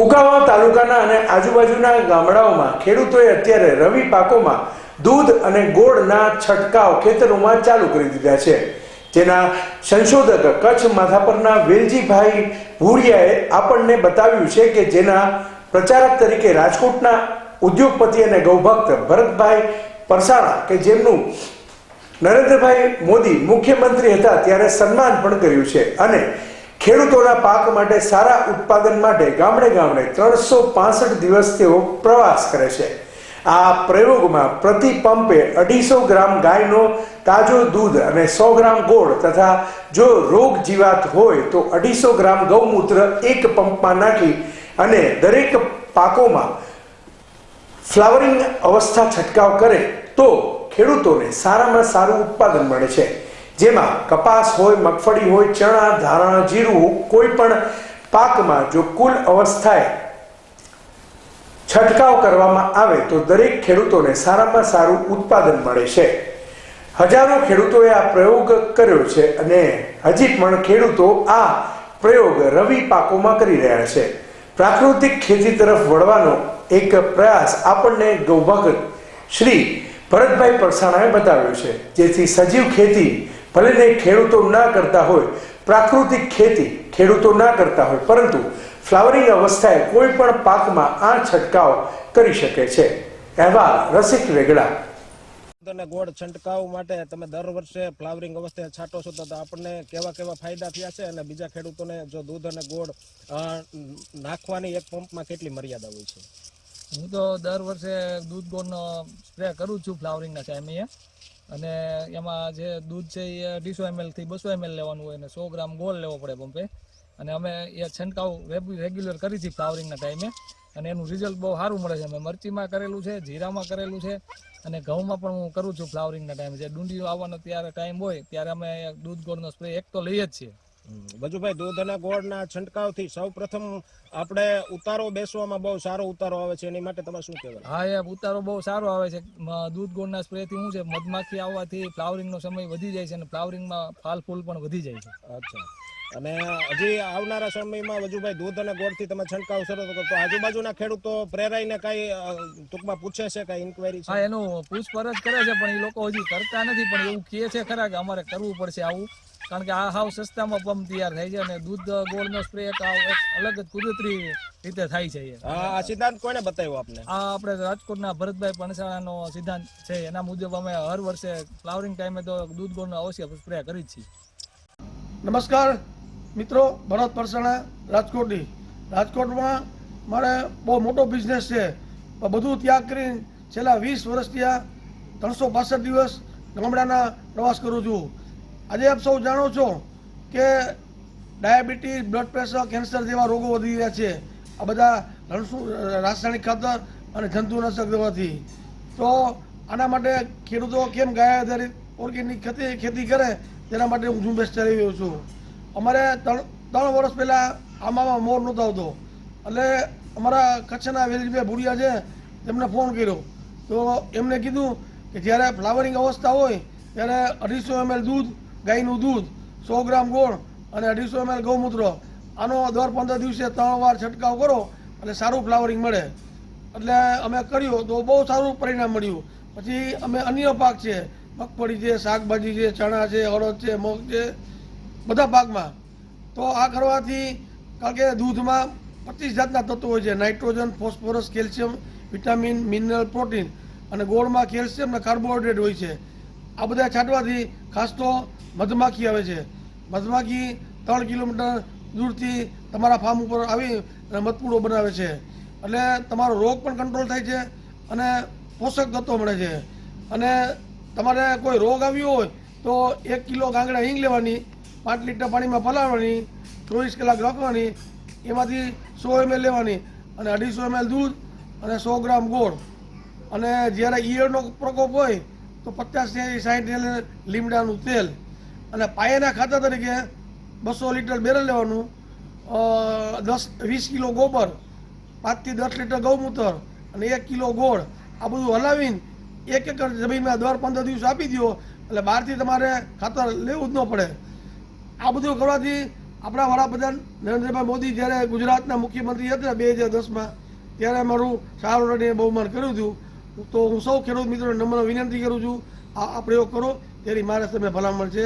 કુકાવા તાલુકાના અને આજુબાજુના ગામડાઓમાં ખેડૂતોએ અત્યારે રવિ પાકોમાં દૂધ અને ગોળના છંટકાવ ખેતરોમાં ચાલુ કરી દીધા છે. જેના સંશોધક કચ્છ માથાપરના વેલજીભાઈ ભૂરિયાએ આપણને બતાવ્યું છે કે જેના પ્રચારક તરીકે રાજકોટના ઉદ્યોગપતિ અને ગૌભક્ત ભરતભાઈ પરસાણા કે જેમનું નરેન્દ્રભાઈ મોદી મુખ્યમંત્રી હતા ત્યારે સન્માન પણ કર્યું છે. અને ખેડૂતોના પાક માટે સારા ઉત્પાદન માટે ગામડે ગામડે ત્રણસો પાસઠ દિવસ તેઓ પ્રવાસ કરે છે. આ પ્રયોગમાં પ્રતિ પંપે અઢીસો ગ્રામ ગાયનો તાજો દૂધ અને સો ગ્રામ ગોળ તથા જો રોગ જીવાત હોય તો અઢીસો ગ્રામ ગૌમૂત્ર એક પંપમાં નાખી અને દરેક પાકોમાં ફ્લાવરિંગ અવસ્થા છંટકાવ કરે તો ખેડૂતોને સારામાં સારું ઉત્પાદન મળે છે. જેમાં કપાસ હોય, મગફળી હોય, ચણા, ધાણા, જીરું કોઈ પણ પાકમાં જો કુલ અવસ્થાએ છંટકાવ કરવામાં આવે તો દરેક ખેડૂતોને સારામાં સારું ઉત્પાદન મળે છે. હજારો ખેડૂતોએ આ પ્રયોગ કર્યો છે અને હજી પણ ખેડૂતો આ પ્રયોગ રવિ પાકોમાં કરી રહ્યા છે. પ્રાકૃતિક ખેતી તરફ વળવાનો એક પ્રયાસ આપણને ગૌભગત શ્રી ભરતભાઈ પરસાણાએ બતાવ્યો છે, જેથી સજીવ ખેતી ભલે તે ખેડૂતો ના કરતા હોય પ્રાકૃતિક ખેતી ખેડૂતો ના કરતા હોય પરંતુ ફ્લાવરિંગ અવસ્થાએ કોઈ પણ પાકમાં આ છંટકાવ કરી શકે છે. અહેવાલ રસિક વેગડા. અને ગોળ છંટકાવ માટે તમે દર વર્ષે ફ્લાવરિંગ અવસ્થાએ છાંટો છો તો આપણને કેવા કેવા ફાયદા થયા છે અને બીજા ખેડૂતોને જો દૂધ અને ગોળ નાખવાની એક પંપમાં કેટલી મર્યાદા હોય છે? હું તો દર વર્ષે દૂધ ગોળનો સ્પ્રે કરું છું ફ્લાવરિંગના ટાઈમે. અને એમાં જે દૂધ છે એ અઢીસો એમએલથી બસો એમએલ લેવાનું હોય અને સો ગ્રામ ગોળ લેવો પડે પંપે. અને અમે એ છંટકાવ રેગ્યુલર કરી છીએ ફ્લાવરિંગના ટાઈમે. અને એનું રિઝલ્ટ બહુ સારું મળે છે. અમે મરચીમાં કરેલું છે, જીરામાં કરેલું છે, અને ઘઉંમાં પણ હું કરું છું ફ્લાવરિંગના ટાઈમે. જે ડુંડીઓ આવવાનો ત્યારે ટાઈમ હોય, ત્યારે અમે દૂધ ગોળનો સ્પ્રે એક તો લઈએ જ છીએ. વજુભાઈ દૂધ અને ગોળના છંટકાવથી સૌ પ્રથમ આપણે ઉતારો બેસવામાં બહુ સારો ઉતારો આવે છે. એની માટે તમે શું કહેવાય હા એ ઉતારો બહુ સારો આવે છે. દૂધ ગોળના સ્પ્રે થી શું છે? મધમાખી આવવાથી ફ્લાવરિંગનો સમય વધી જાય છે અને ફ્લાવરિંગમાં ફાલ ફૂલ પણ વધી જાય છે. અચ્છા. અને હજી આવનારા સમયમાં વજુભાઈ દૂધ અને ગોળથી તમે છંટકાવ શરૂ કરો. તો આજુબાજુના ખેડૂતો પ્રેરાઈને કઈ ટૂંકમાં પૂછે છે કઈ ઇન્કવાયરી હા એનું પૂછપરછ કરે છે પણ એ લોકો હજી કરતા નથી પણ એવું કહે છે ખરા કે અમારે કરવું પડશે આવું. કારણ કે આ હાવ સસ્તામાં પંપ તૈયાર થાય છે અને દૂધ ગોળનો સ્પ્રે એક અલગ જ કુદરતી રીતે થાય છે આ આ સિદ્ધાંત કોને બતાવ્યો આપને? આ આપણે રાજકોટના ભરતભાઈ પણસાળાનો સિદ્ધાંત છે એના મુજબ અમે હર વર્ષે ફ્લાવરિંગ ટાઈમે તો દૂધ ગોળનો અવશ્ય સ્પ્રે કરી જ છીએ. નમસ્કાર. મિત્રો, ભરત પરસાણા રાજકોટની રાજકોટમાં મારે બહુ મોટો બિઝનેસ છે. બધું ત્યાગ કરીને છેલ્લા વીસ વર્ષથી આ ત્રણસો પાસઠ દિવસ ગામડાના પ્રવાસ કરું છું. આજે આપ સૌ જાણો છો કે ડાયાબિટીસ બ્લડ પ્રેશર કેન્સર જેવા રોગો વધી રહ્યા છે. આ બધા રાસાયણિક ખાતર અને જંતુનાશક દવાથી તો આના માટે ખેડૂતો કેમ ગાય આધારિત ઓર્ગેનિક ખેતી ખેતી કરે? તેના માટે હું ઝુંબેશ ચલાવી રહ્યો છું. અમારે ત્રણ ત્રણ વર્ષ પહેલાં આમાં મોર નહોતો આવતો. એટલે અમારા કચ્છના વેલીભાઈ ભુડિયા છે, તેમને ફોન કર્યો. તો એમને કીધું કે જ્યારે ફ્લાવરિંગ અવસ્થા હોય, ત્યારે અઢીસો એમએલ દૂધ, ગાયનું દૂધ, સો ગ્રામ ગોળ અને અઢીસો એમએલ ગૌમૂત્ર. આનો દર પંદર દિવસે ત્રણ વાર છંટકાવ કરો એટલે સારું ફ્લાવરિંગ મળે. એટલે અમે કર્યું, તો બહુ સારું પરિણામ મળ્યું. પછી અમે અન્ય પાક છે, મગફળી છે, શાકભાજી છે, ચણા છે, અડદ છે, મગ છે બધા પાકમાં તો આ કરવાથી કારણ કે દૂધમાં પચીસ જાતના તત્વો હોય છે. Nitrogen, phosphorus, calcium, vitamin, mineral, protein અને ગોળમાં કેલ્શિયમ અને કાર્બોહાઈડ્રેટ હોય છે. આ બધા છાંટવાથી ખાસ તો મધમાખી આવે છે. મધમાખી ત્રણ કિલોમીટર દૂરથી તમારા ફાર્મ ઉપર આવી અને મધપૂડો બનાવે છે. એટલે તમારો રોગ પણ કંટ્રોલ થાય છે અને પોષક તત્વો મળે છે. અને તમારે કોઈ રોગ આવ્યો હોય તો એક કિલો ગાંગડા હિંગ લેવાની પાંચ લીટર પાણીમાં પલાળવાની, ચોવીસ કલાક રાખવાની, એમાંથી સો એમએલ લેવાની અને અઢીસો એમએલ દૂધ અને સો ગ્રામ ગોળ. અને જ્યારે ઈયળનો પ્રકોપ હોય તો પચાસથી સાઠ એલ લીમડાનું તેલ. અને પાયાના ખાતર તરીકે બસો લીટર બેરલ લેવાનું દસ, વીસ કિલો ગોબર, પાંચથી દસ લીટર ગૌમૂત્ર અને એક કિલો ગોળ. આ બધું હલાવીને એક એકર જમીનમાં દર પંદર દિવસ આપી દો એટલે બહારથી તમારે ખાતર લેવું જ ન પડે. આ બધું કરવાથી આપણા વડાપ્રધાન નરેન્દ્રભાઈ મોદી જ્યારે ગુજરાતના મુખ્યમંત્રી હતા બે હજાર દસમાં, ત્યારે મારું સારું રડીને બહુમાન કર્યું હતું. તો હું સૌ ખેડૂત મિત્રોને નમ્ર વિનંતી કરું છું, આ પ્રયોગ કરો, તેની મારે તમે ભલામણ છે.